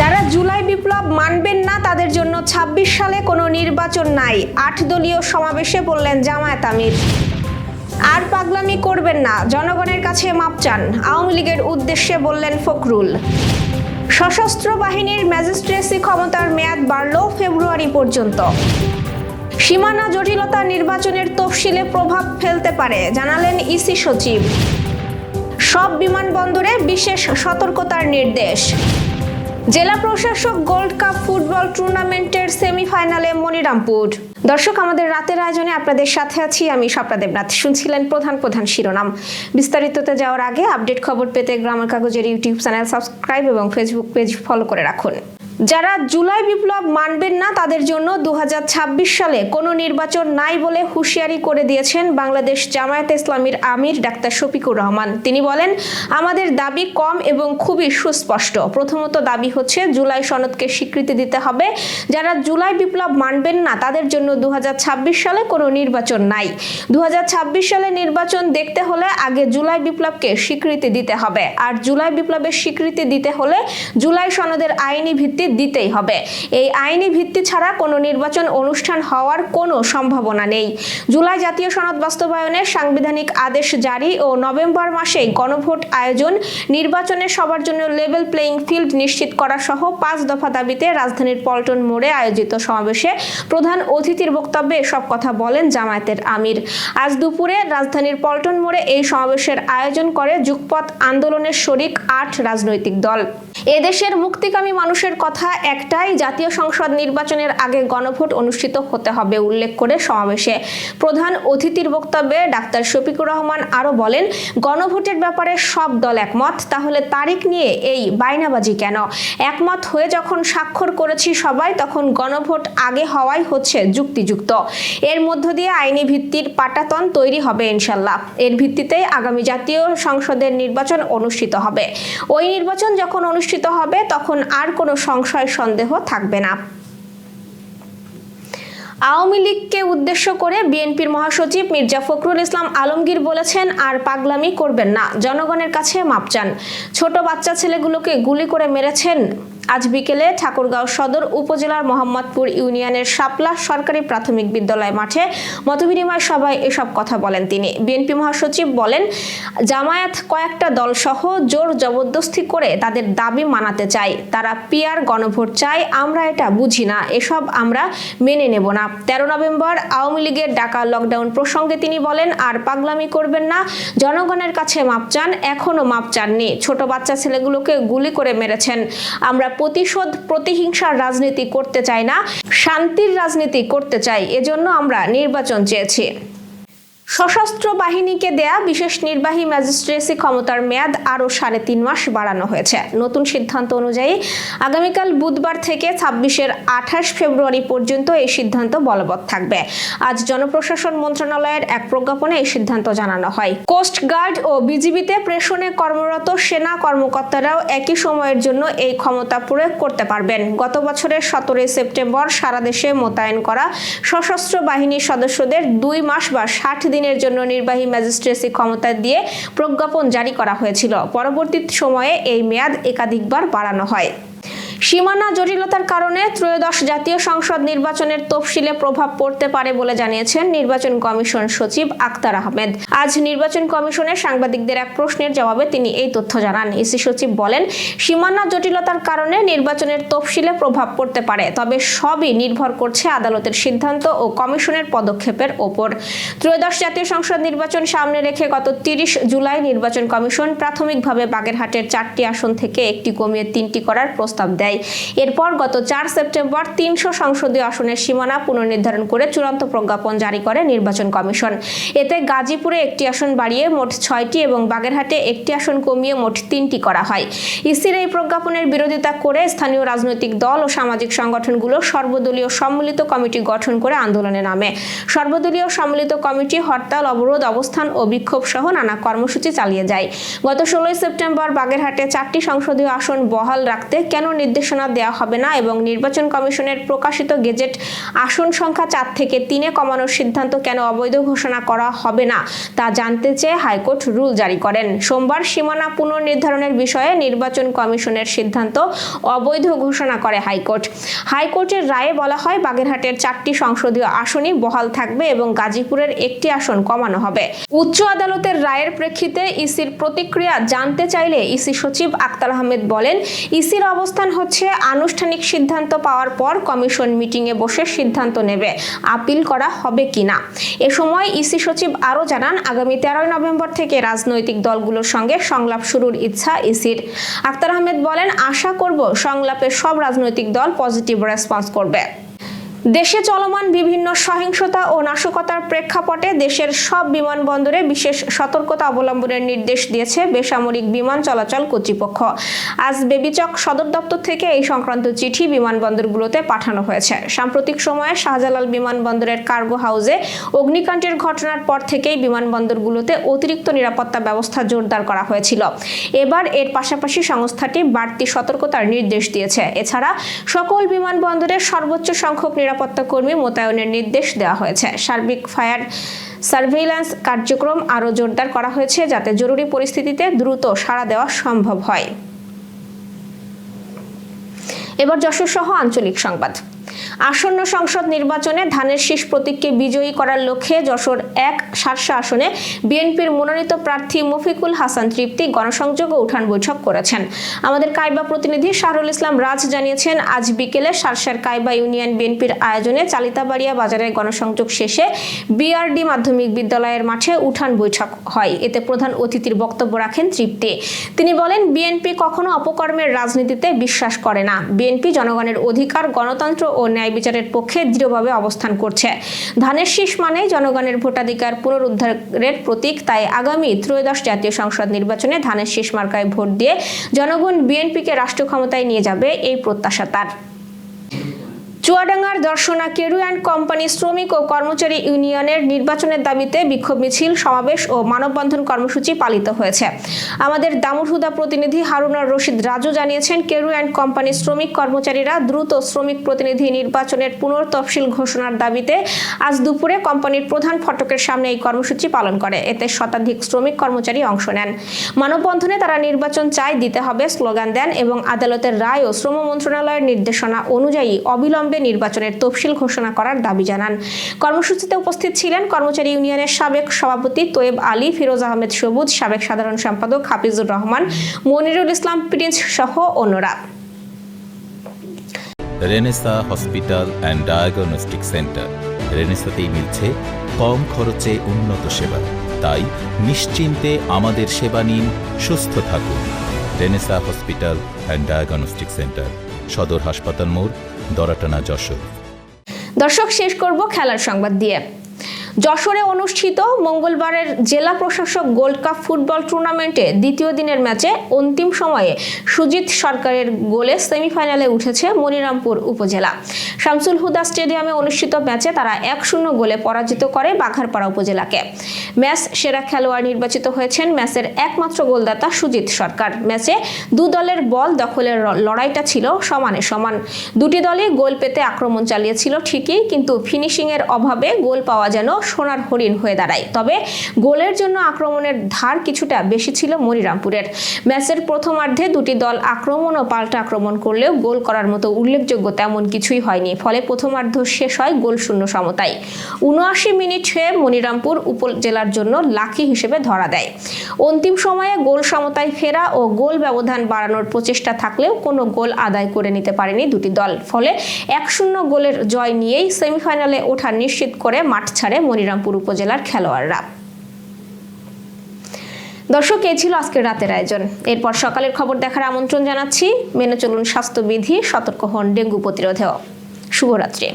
যারা জুলাই বিপ্লব মানবেন না, তাদের জন্য ২৬ সালে কোনো নির্বাচন নাই। আট দলীয় সমাবেশে বললেন জামায়াত আমির। আর পাগলামি করবেন না, জনগণের কাছে মাপ চান, আওয়ামী লীগের উদ্দেশ্যে বললেন ফখরুল। সশস্ত্র বাহিনীর ম্যাজিস্ট্রেসি ক্ষমতার মেয়াদ বাড়ল ফেব্রুয়ারি পর্যন্ত। সীমানা জটিলতা নির্বাচনের তফসিলে প্রভাব ফেলতে পারে, জানালেন ইসি সচিব। সব বিমানবন্দরে বিশেষ সতর্কতার নির্দেশ। জেলা প্রশাসক গোল্ড কাপ ফুটবল টুর্নামেন্টের সেমিফাইনালে মনিরামপুর। দর্শক, আমাদের রাতের আয়োজনে আপনাদের সাথে আছি আমি স্বপ্না দেবনাথ। শুনছিলেন প্রধান প্রধান শিরোনাম। বিস্তারিততে যাওয়ার আগে আপডেট খবর পেতে গ্রামের কাগজের ইউটিউব চ্যানেল সাবস্ক্রাইব এবং ফেসবুক পেজ ফলো করে রাখুন। যারা জুলাই বিপ্লব মানবেন না, তাদের জন্য দু হাজার ছাব্বিশ সালে কোনো নির্বাচন নাই বলে হুঁশিয়ারি করে দিয়েছেন বাংলাদেশ জামায়াতে ইসলামীর আমির ডাক্তার শফিকুর রহমান। তিনি বলেন, আমাদের দাবি কম এবং খুবই সুস্পষ্ট। প্রথমত দাবি হচ্ছে জুলাই সনদকে স্বীকৃতি দিতে হবে। যারা জুলাই বিপ্লব মানবেন না, তাদের জন্য দু হাজার ছাব্বিশ সালে কোনো নির্বাচন নাই। দু হাজার ছাব্বিশ সালে নির্বাচন দেখতে হলে আগে জুলাই বিপ্লবকে স্বীকৃতি দিতে হবে। আর জুলাই বিপ্লবের স্বীকৃতি দিতে হলে জুলাই সনদের আইনি ভিত্তি দিতেই হবে। এই আইনি ভিত্তি ছাড়া কোনো নির্বাচন অনুষ্ঠান হওয়ার কোনো সম্ভাবনা নেই। জুলাই জাতীয় সনদ বাস্তবায়নের সাংবিধানিক আদেশ জারি ও নভেম্বর মাসে গণভোট আয়োজন, নির্বাচনে সবার জন্য লেভেল প্লেইং ফিল্ড নিশ্চিত করা সহ পাঁচ দফা দাবিতে রাজধানীর পল্টন মোড়ে আয়োজিত সমাবেশে প্রধান অতিথির বক্তব্যে সব কথা বলেন জামায়াতের আমির। আজ দুপুরে রাজধানীর পল্টন মোড়ে এই সমাবেশের আয়োজন করে যুগপথ আন্দোলনের শরিক আট রাজনৈতিক দল। এদেশের মুক্তিকামী মানুষের কথা একটাই। জাতীয় সংসদ নির্বাচনের আগে গণভোট অনুষ্ঠিত হতে হবে উল্লেখ করে সমাবেশে। প্রধান অতিথির বক্তব্যে ডাক্তার শফিকুর রহমান আরও বলেন, গণভোটের ব্যাপারে সব দল একমত, তাহলে তারিখ নিয়ে এই বাইনাবাজি কেন? একমত হয়ে যখন স্বাক্ষর করেছি সবাই, তখন গণভোট আগে হওয়াই হচ্ছে যুক্তিযুক্ত। এর মধ্য দিয়ে আইনি ভিত্তির পাটাতন তৈরি হবে ইনশাল্লাহ। এর ভিত্তিতেই আগামী জাতীয় সংসদের নির্বাচন অনুষ্ঠিত হবে। ওই নির্বাচন যখন অনুষ্ঠিত হবে, তখন আর কোনো সংশয়, সন্দেহ থাকবে না। আওয়ামী লীগকে উদ্দেশ্য করে বিএনপির মহাসচিব মির্জা ফখরুল ইসলাম আলমগীর বলেছেন, আর পাগলামি করবেন না, জনগণের কাছে মাপ চান। ছোট বাচ্চা ছেলেগুলোকে গুলি করে মেরেছেন আজ বিকেলে ঠাকুরগাঁও সদর উপজেলার মোহাম্মদপুর ইউনিয়নের শাপলা সরকারি প্রাথমিক বিদ্যালয় মাঠে মতবিনিময় সভায় এসব কথা বলেন তিনি। বিএনপি মহাসচিব বলেন, জামায়াত কয়েকটা দলসহ জোর জবরদস্তি করে তাদের দাবি মানাতে চায়। তারা পিয়ার গণভোট চায়, আমরা এটা বুঝি না, এসব আমরা মেনে নেব না। তেরো নভেম্বর আওয়ামী লীগের ডাকা লকডাউন প্রসঙ্গে তিনি বলেন, আর পাগলামি করবেন না, জনগণের কাছে মাপ চান, এখনও মাপ চাননি। ছোট বাচ্চা ছেলেগুলোকে গুলি করে মেরেছেন। আমরা প্রতিশোধ প্রতিহিংসার রাজনীতি করতে চাই না শান্তির রাজনীতি করতে চাই এজন্য আমরা নির্বাচন চেয়েছি। সশস্ত্র বাহিনীকে দেয়া বিশেষ নির্বাহী ম্যাজিস্ট্রেসি ক্ষমতার মেয়াদ আরও সাড়ে তিন মাস বাড়ানো হয়েছে। নতুন সিদ্ধান্ত অনুযায়ী আগামীকাল বুধবার থেকে ছাব্বিশের আঠাশ ফেব্রুয়ারি পর্যন্ত এই সিদ্ধান্ত বলবৎ থাকবে। আজ জনপ্রশাসন মন্ত্রণালয়ের এক প্রজ্ঞাপনে এই সিদ্ধান্ত জানানো হয়। কোস্ট গার্ড ও বিজিবিতে প্রেষণে কর্মরত সেনা কর্মকর্তারাও একই সময়ের জন্য এই ক্ষমতা প্রয়োগ করতে পারবেন। গত বছরের সতেরোই সেপ্টেম্বর সারা দেশে মোতায়েন করা সশস্ত্র বাহিনীর সদস্যদের দুই মাস বা ষাট দিনের জন্য নির্বাহী ম্যাজিস্ট্রেসি ক্ষমতা দিয়ে প্রজ্ঞাপন জারি করা হয়েছিল। পরবর্তী সময়ে এই মেয়াদ একাধিকবার বাড়ানো হয়। সীমানা জটিলতার কারণে ত্রয়োদশ জাতীয় সংসদ নির্বাচনের তফসিলে প্রভাব পড়তে পারে বলে জানিয়েছেন নির্বাচন কমিশন সচিব আক্তার আহমেদ। আজ নির্বাচন কমিশনের সাংবাদিকদের এক প্রশ্নের জবাবে তিনি এই তথ্য জানান। ইসি সচিব বলেন, সীমানা জটিলতার কারণে নির্বাচনের তফসিলে প্রভাব পড়তে পারে, তবে সবই নির্ভর করছে আদালতের সিদ্ধান্ত ও কমিশনের পদক্ষেপের ওপর। ত্রয়োদশ জাতীয় সংসদ নির্বাচন সামনে রেখে গত তিরিশ জুলাই নির্বাচন কমিশন প্রাথমিকভাবে বাগেরহাটের চারটি আসন থেকে একটি কমিয়ে তিনটি করার প্রস্তাব দেয়। এরপর গত চার সেপ্টেম্বর তিনশো সংসদীয় আসনের সীমানা পুনর্নির্ধারণ করে চূড়ান্ত প্রজ্ঞাপন জারি করে নির্বাচন কমিশন। এতে গাজীপুরে একটি আসন বাড়িয়ে মোট ছয়টি এবং বাগেরহাটে একটি আসন কমিয়ে মোট তিনটি করা হয়। ইসির এই প্রজ্ঞাপনের বিরোধিতা করে স্থানীয় রাজনৈতিক দল ও সামাজিক সংগঠনগুলো সর্বদলীয় সম্মিলিত কমিটি গঠন করে আন্দোলনে নামে। সর্বদলীয় সম্মিলিত কমিটি হরতাল, অবরোধ, অবস্থান ও বিক্ষোভ সহ নানা কর্মসূচি চালিয়ে যায়। গত ষোলোই সেপ্টেম্বর বাগেরহাটে চারটি সংসদীয় আসন বহাল রাখতে কেন নির্দেশ নির্দেশনা দেওয়া হবে না এবং নির্বাচন কমিশনের প্রকাশিত গেজেট আসন সংখ্যা চার থেকে তিনে কমানোর সিদ্ধান্ত কেন অবৈধ ঘোষণা করা হবে না, তা জানতে চেয়ে হাইকোর্ট রুল জারি করেন। সোমবার সীমানা পুনর্নির্ধারণের বিষয়ে নির্বাচন কমিশনের সিদ্ধান্ত অবৈধ ঘোষণা করে হাইকোর্ট। হাইকোর্টের রায়ে বলা হয়, বাগেরহাটের চারটি সংসদীয় আসনই বহাল থাকবে এবং গাজীপুরের একটি আসন কমানো হবে। উচ্চ আদালতের রায়ের প্রেক্ষিতে ইসির প্রতিক্রিয়া জানতে চাইলে ইসি সচিব আক্তার আহমেদ বলেন, ইসির অবস্থান হচ্ছে আনুষ্ঠানিক সিদ্ধান্ত পাওয়ার পর কমিশন মিটিংয়ে বসে সিদ্ধান্ত নেবে। আপিল করা হবে কিনা? এ সময় ইসি সচিব আরও জানান, আগামী তেরোই নভেম্বর থেকে রাজনৈতিক দলগুলোর সঙ্গে সংলাপ শুরুর ইচ্ছা ইসির। আক্তার আহমেদ বলেন, আশা করব সংলাপে সব রাজনৈতিক দল পজিটিভ রেসপন্স করবে। দেশে চলমান বিভিন্ন সহিংসতা ও নাশকতার প্রেক্ষাপটে দেশের সব বিমানবন্দরে বিশেষ সতর্কতা অবলম্বনের নির্দেশ দিয়েছে বেসামরিক বিমান চলাচল কর্তৃপক্ষ। আজ বেবিচক সদর দপ্তর থেকে এই সংক্রান্ত চিঠি বিমানবন্দরগুলোতে পাঠানো হয়েছে। সাম্প্রতিক সময়ে শাহজালাল বিমানবন্দরের কার্গো হাউসে অগ্নিকাণ্ডের ঘটনার পর থেকেই বিমানবন্দরগুলোতে অতিরিক্ত নিরাপত্তা ব্যবস্থা জোরদার করা হয়েছিল। এবার এর পাশাপাশি সংস্থাটি বাড়তি সতর্কতার নির্দেশ দিয়েছে। এছাড়া সকল বিমানবন্দরে সর্বোচ্চ সংখ্যক নিরাপত্তা কর্মী মোতায়েনের নির্দেশ দেওয়া হয়েছে। সার্বিক ফায়ার সার্ভেইল্যান্স কার্যক্রম আরও জোরদার করা হয়েছে যাতে জরুরি পরিস্থিতিতে দ্রুত সাড়া দেওয়া সম্ভব হয়। এবার যশোর সহ আঞ্চলিক সংবাদ। আসন্ন সংসদ নির্বাচনে ধানের শীষ প্রতীককে বিজয়ী করার লক্ষ্যে যশোর এক সারসা আসনে বিএনপির মনোনীত প্রার্থী মফিকুল হাসান তৃপ্তি গণসংযোগ ও উঠান বৈঠক করেছেন। আমাদের কাইবা প্রতিনিধি শাহরুল ইসলাম রাজ জানিয়েছেন, আজ বিকেলে সারসার কাইবা ইউনিয়ন বিএনপির আয়োজনে চালিতাবাড়িয়া বাজারে গণসংযোগ শেষে বিআরডি মাধ্যমিক বিদ্যালয়ের মাঠে উঠান বৈঠক হয়। এতে প্রধান অতিথির বক্তব্য রাখেন তৃপ্তি। তিনি বলেন, বিএনপি কখনো অপকর্মের রাজনীতিতে বিশ্বাস করে না। বিএনপি জনগণের অধিকার, গণতন্ত্র ও ন্যায় বিচারের পক্ষে দৃঢ়ভাবে অবস্থান করছে। ধানের শীষ মানে জনগণের ভোটাধিকার পুনরুদ্ধারের প্রতীক। তাই আগামী ত্রয়োদশ জাতীয় সংসদ নির্বাচনে ধানের শীষ মার্কায় ভোট দিয়ে জনগণ বিএনপিকে রাষ্ট্র ক্ষমতায় নিয়ে যাবে এই প্রত্যাশা তার। চুয়াডাঙ্গার দর্শনা কেরু অ্যান্ড কোম্পানি শ্রমিক ও কর্মচারী ইউনিয়নের নির্বাচনের দাবিতে বিক্ষোভ মিছিল, সমাবেশ ও মানববন্ধন কর্মসূচি পালিত হয়েছে। আমাদের দামুরহুদা প্রতিনিধি হারুনার রশিদ রাজু জানিয়েছেন, কেরু অ্যান্ড কোম্পানি শ্রমিক কর্মচারীরা দ্রুত শ্রমিক প্রতিনিধি নির্বাচনের পুনর্তফসিল ঘোষণার দাবিতে আজ দুপুরে কোম্পানির প্রধান ফটকের সামনে এই কর্মসূচি পালন করে। এতে শতাধিক শ্রমিক কর্মচারী অংশ নেন। মানববন্ধনে তারা নির্বাচন চাই দিতে হবে স্লোগান দেন এবং আদালতের রায় ও শ্রম মন্ত্রণালয়ের নির্দেশনা অনুযায়ী অবিলম্বে নির্বাচনের তফসিল ঘোষণা করার দাবি জানান। কর্মসূচিতে উপস্থিত ছিলেন কর্মচারী ইউনিয়নের সাবেক সভাপতি তোয়েব আলী, ফিরোজ আহমেদ সবুজ, সাবেক সাধারণ সম্পাদক হাফিজুর রহমান, মনিরুল ইসলাম, প্রিন্স সহ অন্যরা। Renesa hospital and diagnostic centre. রেনেসাতেই মিলছে কম খরচে উন্নত সেবা। তাই নিশ্চিন্তে আমাদের সেবা নিন, সুস্থ থাকুন। Renesa hospital and diagnostic centre, সদর হাসপাতাল মোড় দরাটানা যশোর। দর্শক শেষ করব খেলার সংবাদ দিয়ে। যশোরে অনুষ্ঠিত মঙ্গলবারের জেলা প্রশাসক গোল্ড কাপ ফুটবল টুর্নামেন্টে দ্বিতীয় দিনের ম্যাচে অন্তিম সময়ে সুজিত সরকারের গোলে সেমিফাইনালে উঠেছে মনিরামপুর উপজেলা। শামসুল হুদা স্টেডিয়ামে অনুষ্ঠিত ম্যাচে তারা এক শূন্য গোলে পরাজিত করে বাঘারপাড়া উপজেলাকে। ম্যাচ সেরা খেলোয়াড় নির্বাচিত হয়েছেন ম্যাচের একমাত্র গোলদাতা সুজিত সরকার। ম্যাচে দু দলের বল দখলের লড়াইটা ছিল সমানে সমান। দুটি দলই গোল পেতে আক্রমণ চালিয়েছিল ঠিকই, কিন্তু ফিনিশিংয়ের অভাবে গোল পাওয়া যেন সোনার হরিণ হয়ে দাঁড়ায়। তবে গোলের জন্য আক্রমণের ধার কিছুটা বেশি ছিল মনিরামপুরের। ম্যাচের প্রথমার্ধে দুটি দল আক্রমণ ও পাল্টা আক্রমণ করলেও গোল করার মতো উল্লেখযোগ্য তেমন কিছুই হয়নি। ফলে প্রথমার্ধ শেষ হয় গোল শূন্য সমতায়। উনআশি মিনিট মনিরামপুর উপজেলার জন্য লাকি হিসেবে ধরা দেয়। অন্তিম সময়ে গোল সমতায় ফেরা ও গোল ব্যবধান বাড়ানোর প্রচেষ্টা থাকলেও কোনো গোল আদায় করে নিতে পারেনি দুটি দল। ফলে এক শূন্য গোলের জয় নিয়েই সেমিফাইনালে ওঠা নিশ্চিত করে মাঠ ছাড়ে মনিরামপুর উপজেলার খেলোয়াড়রা। দর্শক, এ ছিল আজকের রাতের আয়োজন। এরপর সকালের খবর দেখার আমন্ত্রণ জানাচ্ছি। মেনে চলুন স্বাস্থ্যবিধি, সতর্ক হন ডেঙ্গু প্রতিরোধেও। শুভরাত্রি।